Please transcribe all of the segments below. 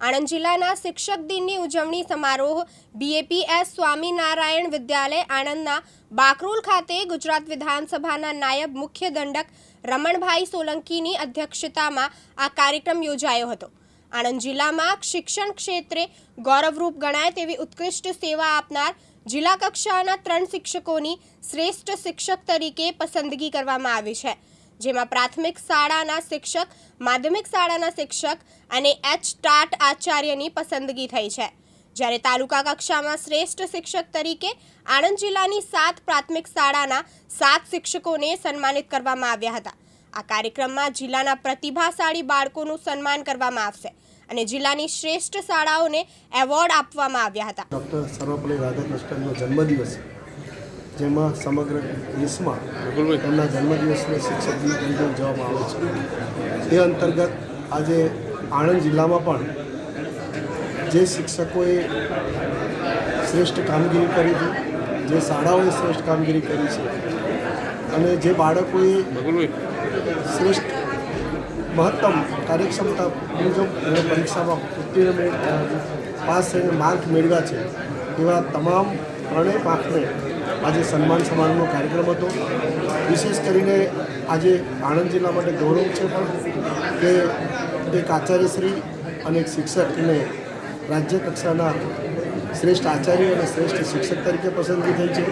આણંદ જિલ્લાના શિક્ષક દિનની ઉજવણી સમારોહ બીએપીએસ સ્વામિનારાયણ વિદ્યાલય આણંદના બાકરોલ ખાતે ગુજરાત વિધાનસભાના નાયબ મુખ્ય દંડક રમણભાઈ સોલંકીની અધ્યક્ષતામાં આ કાર્યક્રમ યોજાયો હતો. આણંદ જિલ્લામાં શિક્ષણ ક્ષેત્રે ગૌરવરૂપ ગણાય તેવી ઉત્કૃષ્ટ સેવા આપનાર જિલ્લા કક્ષાના ત્રણ શિક્ષકોની શ્રેષ્ઠ શિક્ષક તરીકે પસંદગી કરવામાં આવી છે. જેમાં પ્રાથમિક શાળાના શિક્ષક, માધ્યમિક શાળાના શિક્ષક અને એચ ટાટ આચાર્યની પસંદગી થઈ છે. જ્યારે તાલુકા કક્ષામાં શ્રેષ્ઠ શિક્ષક તરીકે આણંદ જિલ્લાની સાત પ્રાથમિક શાળાના સાત શિક્ષકોને સન્માનિત કરવામાં આવ્યા હતા. આ કાર્યક્રમમાં જિલ્લાના પ્રતિભાશાળી બાળકોનું સન્માન કરવામાં આવશે અને જિલ્લાની શ્રેષ્ઠ શાળાઓને એવોર્ડ આપવામાં આવ્યા હતા. ડૉક્ટર સર્વપલ્લી રાધાકૃષ્ણનનો જન્મદિવસ જેમાં સમગ્ર દેશમાં તેમના જન્મદિવસને શિક્ષક દિન તરીકે ઉજવવામાં આવે છે. એ અંતર્ગત આજે આણંદ જિલ્લામાં પણ જે શિક્ષકોએ શ્રેષ્ઠ કામગીરી કરી છે, જે શાળાઓએ શ્રેષ્ઠ કામગીરી કરી છે અને જે બાળકોએ શ્રેષ્ઠ મહત્તમ કાર્યક્ષમતા મુજબ પરીક્ષામાં ઉત્તીર્ણ પાસ થઈને માર્ક મેળવ્યા છે, એવા તમામ ત્રણેય પાંખને આજે સન્માન સમારોહનો કાર્યક્રમ હતો. વિશેષ કરીને આજે આણંદ જિલ્લા માટે ગૌરવ છે પણ કે એક આચાર્યશ્રી અને એક શિક્ષકને રાજ્ય કક્ષાના શ્રેષ્ઠ આચાર્ય અને શ્રેષ્ઠ શિક્ષક તરીકે પસંદગી થઈ છે.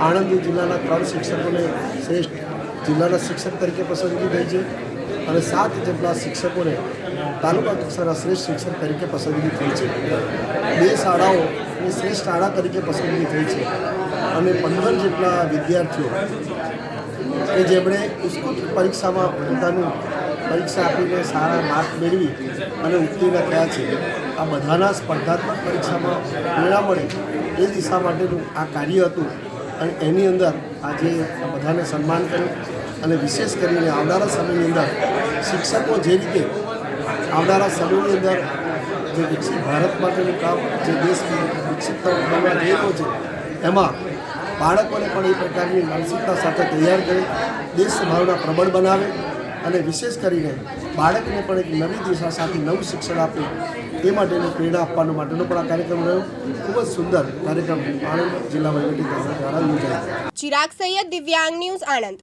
આણંદ જિલ્લાના ત્રણ શિક્ષકોને શ્રેષ્ઠ જિલ્લાના શિક્ષક તરીકે પસંદગી થઈ છે અને સાત જેટલા શિક્ષકોને તાલુકા કક્ષાના શ્રેષ્ઠ શિક્ષક તરીકે પસંદગી થઈ છે. બે શાળાઓની શ્રેષ્ઠ શાળા તરીકે પસંદગી થઈ છે. અને પંદર જેટલા વિદ્યાર્થીઓ કે જેમણે ઉત્કૃત પરીક્ષામાં પોતાનું પરીક્ષા આપીને સારા માર્ક મેળવી અને ઉત્તીર્ણ થયા છે, આ બધાના સ્પર્ધાત્મક પરીક્ષામાં મેળા મળે એ દિશા માટેનું આ કાર્ય હતું. અને એની અંદર આજે બધાને સન્માન કર્યું અને વિશેષ કરીને આવનારા સમયની અંદર શિક્ષકો જે રીતે આવનારા સમયની અંદર જે વિકસિત ભારત માટેનું કામ જે દેશ વિકસિત બનવા જઈ છે, એમાં બાળકોને પણ એ પ્રકારની માનસિકતા સાથે તૈયાર કરી દેશ ભાવના પ્રબળ બનાવે અને વિશેષ કરીને બાળકને પણ એક નવી દિશા સાથે નવું શિક્ષણ આપે એ માટેની પ્રેરણા આપવાનો માટેનો પણ આ કાર્યક્રમ રહ્યો. ખૂબ જ સુંદર કાર્યક્રમ આણંદ જિલ્લા વહીવટી તંત્ર દ્વારા યોજાયો ચિરાગ સૈયદ, દિવ્યાંગ ન્યૂઝ આણંદ.